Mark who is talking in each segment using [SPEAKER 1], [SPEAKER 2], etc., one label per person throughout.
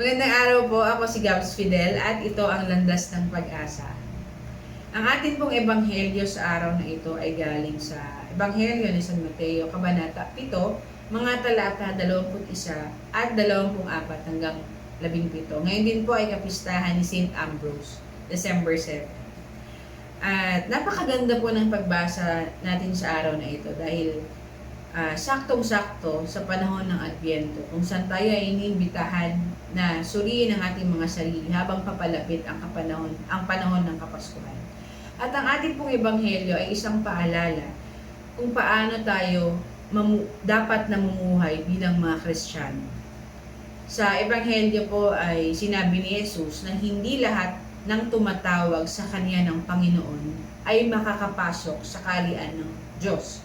[SPEAKER 1] Magandang araw po, ako si Gabs Fidel at ito ang Landas ng Pag-asa. Ang atin pong ebanghelyo sa araw na ito ay galing sa Ebanghelyo ni San Mateo, Kabanata 7, mga talata 21 at 24 hanggang 17. Ngayon din po ay kapistahan ni St. Ambrose, December 7. At napakaganda po ng pagbasa natin sa araw na ito dahil ah, saktong-sakto sa panahon ng Adbyento kung saan tayo ay iniimbitahan na suriin ang ating mga sarili habang papalapit ang kapanahon ang panahon ng Kapaskuhan. At ang ating pong ebanghelyo ay isang paalala kung paano tayo mamu- dapat namumuhay bilang mga Kristiyano. Sa ebanghelyo po ay sinabi ni Jesus na hindi lahat ng tumatawag sa kanya ng Panginoon ay makakapasok sa kaharian ng Diyos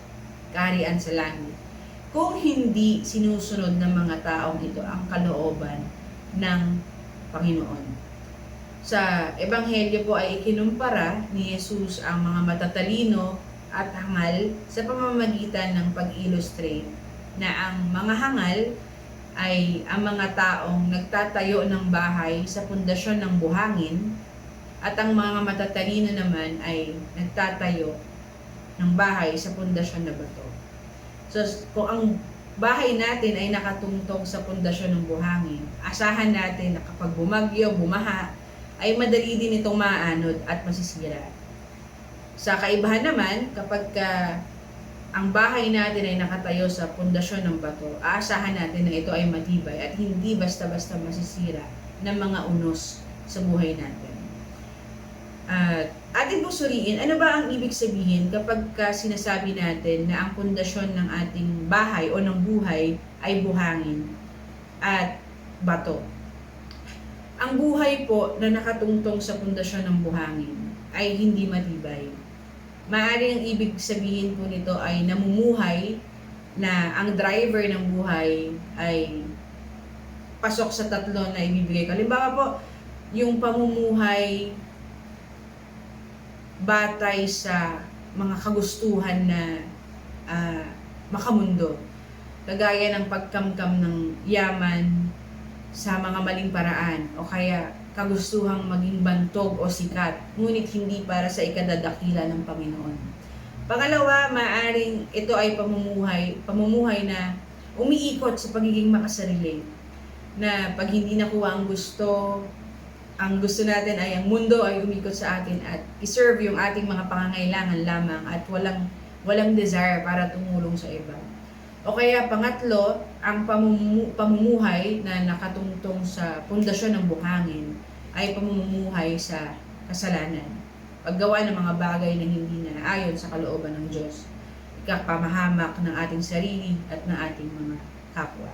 [SPEAKER 1] kaharian sa langit. Kung hindi sinusunod ng mga taong ito ang kalooban ng Panginoon. Sa Ebanghelyo po ay ikinumpara ni Jesus ang mga matatalino at hangal sa pamamagitan ng pag-illustrate na ang mga hangal ay ang mga taong nagtatayo ng bahay sa pundasyon ng buhangin at ang mga matatalino naman ay nagtatayo ng bahay sa pundasyon na bato. So, kung ang bahay natin ay nakatungtong sa pundasyon ng buhangin, asahan natin na kapag bumagyo, bumaha, ay madali din itong maanod at masisira. Sa kaibahan naman, kapag ka ang bahay natin ay nakatayo sa pundasyon ng bato, aasahan natin na ito ay matibay at hindi basta-basta masisira ng mga unos sa buhay natin. At atin pong suriin, ano ba ang ibig sabihin kapag ka sinasabi natin na ang pundasyon ng ating bahay o ng buhay ay buhangin at bato. Ang buhay po na nakatungtong sa pundasyon ng buhangin ay hindi matibay. Maaari ang ibig sabihin po nito ay namumuhay na ang driver ng buhay ay pasok sa tatlo na ibibigay ko. Halimbawa po, yung pamumuhay batay sa mga kagustuhan na ah, makamundo. Kagaya ng pagkamkam ng yaman sa mga maling paraan o kaya kagustuhang maging bantog o sikat, ngunit hindi para sa ikadadakila ng Panginoon. Pangalawa, maaring ito ay pamumuhay, pamumuhay na umiikot sa pagiging makasarili. Na pag hindi nakuha ang gusto, ang gusto natin ay ang mundo ay umikot sa atin at iserve yung ating mga pangangailangan lamang at walang walang desire para tumulong sa iba. O kaya pangatlo, ang pamumu- pamumuhay na nakatungtong sa pundasyon ng buhangin ay pamumuhay sa kasalanan. Paggawa ng mga bagay na hindi na ayon sa kalooban ng Diyos. Ikapamahamak ng ating sarili at ng ating mga kapwa.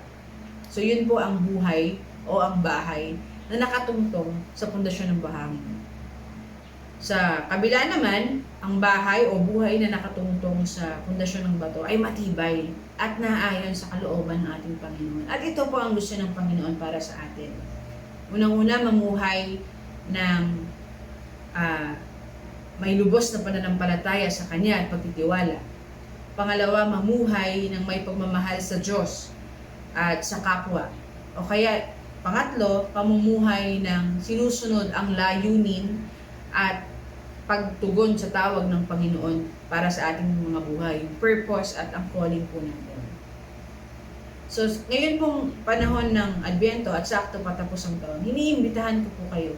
[SPEAKER 1] So yun po ang buhay o ang bahay na nakatungtong sa pundasyon ng buhangin. Sa kabila naman, ang bahay o buhay na nakatungtong sa pundasyon ng bato ay matibay at naayon sa kalooban ng ating Panginoon. At ito po ang gusto ng Panginoon para sa atin. Unang-una, mamuhay ng ah, may lubos na pananampalataya sa Kanya at pagtitiwala. Pangalawa, mamuhay ng may pagmamahal sa Diyos at sa kapwa. O kaya, pangatlo, pamumuhay ng sinusunod ang layunin at pagtugon sa tawag ng Panginoon para sa ating mga buhay, purpose at ang calling po natin. So, ngayon pong panahon ng Advento at sakto patapos ang taon, hiniimbitahan ko po kayo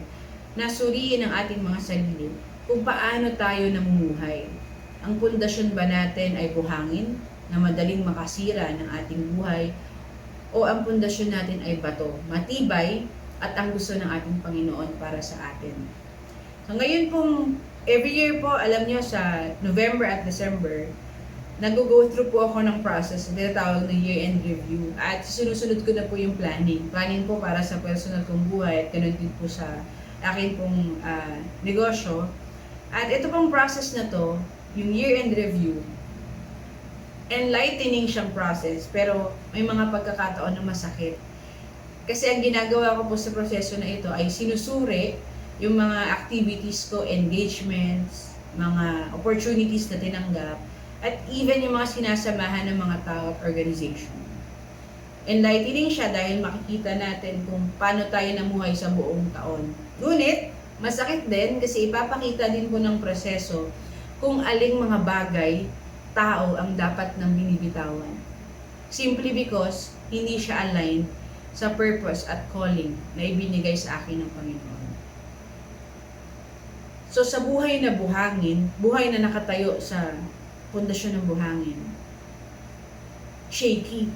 [SPEAKER 1] na suriin ang ating mga sarili kung paano tayo namumuhay. Ang pundasyon ba natin ay buhangin na madaling makasira ng ating buhay o ang pundasyon natin ay bato, matibay at ang gusto ng ating Panginoon para sa atin. So ngayon pong every year po, alam niyo sa November at December, nag-go through po ako ng process na tinatawag na year-end review at sinusunod ko na po yung planning. Planning po para sa personal kong buhay at ganun din po sa akin pong ah, negosyo. At ito pong process na to, yung year-end review, enlightening siyang process pero may mga pagkakataon na masakit. Kasi ang ginagawa ko po sa proseso na ito ay sinusuri yung mga activities ko, engagements, mga opportunities na tinanggap, at even yung mga sinasamahan ng mga tao at organization. Enlightening siya dahil makikita natin kung paano tayo namuhay sa buong taon. Ngunit, masakit din kasi ipapakita din po ng proseso kung aling mga bagay, tao ang dapat nang binibitawan. Simply because hindi siya aligned sa purpose at calling na ibinigay sa akin ng Panginoon. So sa buhay na buhangin, buhay na nakatayo sa pundasyon ng buhangin, shaky,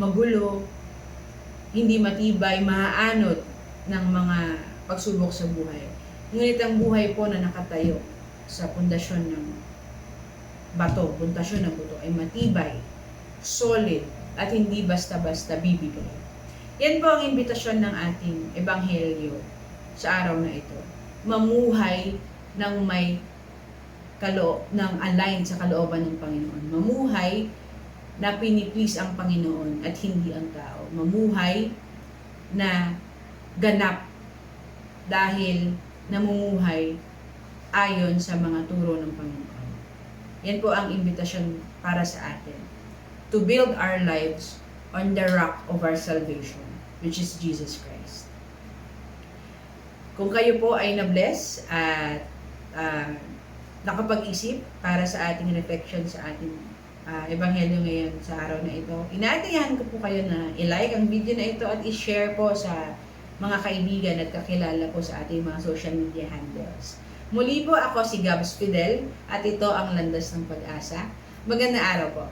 [SPEAKER 1] magulo, hindi matibay, maaanod ng mga pagsubok sa buhay. Ngunit ang buhay po na nakatayo sa pundasyon ng bato, pundasyon ng buto ay matibay, solid, at hindi basta-basta bibigay. Yan po ang imbitasyon ng ating ebanghelyo sa araw na ito. Mamuhay ng may kalo ng align sa kalooban ng Panginoon. Mamuhay na piniplease ang Panginoon at hindi ang tao. Mamuhay na ganap dahil namumuhay ayon sa mga turo ng Panginoon. Yan po ang imbitasyon para sa atin. To build our lives on the rock of our salvation, which is Jesus Christ. Kung kayo po ay na-bless at ah, nakapag-isip para sa ating reflection sa ating ah, ebanghelyo ngayon sa araw na ito, inaatiyahan ko po kayo na i-like ang video na ito at i-share po sa mga kaibigan at kakilala po sa ating mga social media handles. Muli po ako si Gabs Fidel at ito ang Landas ng Pag-asa. Magandang araw po.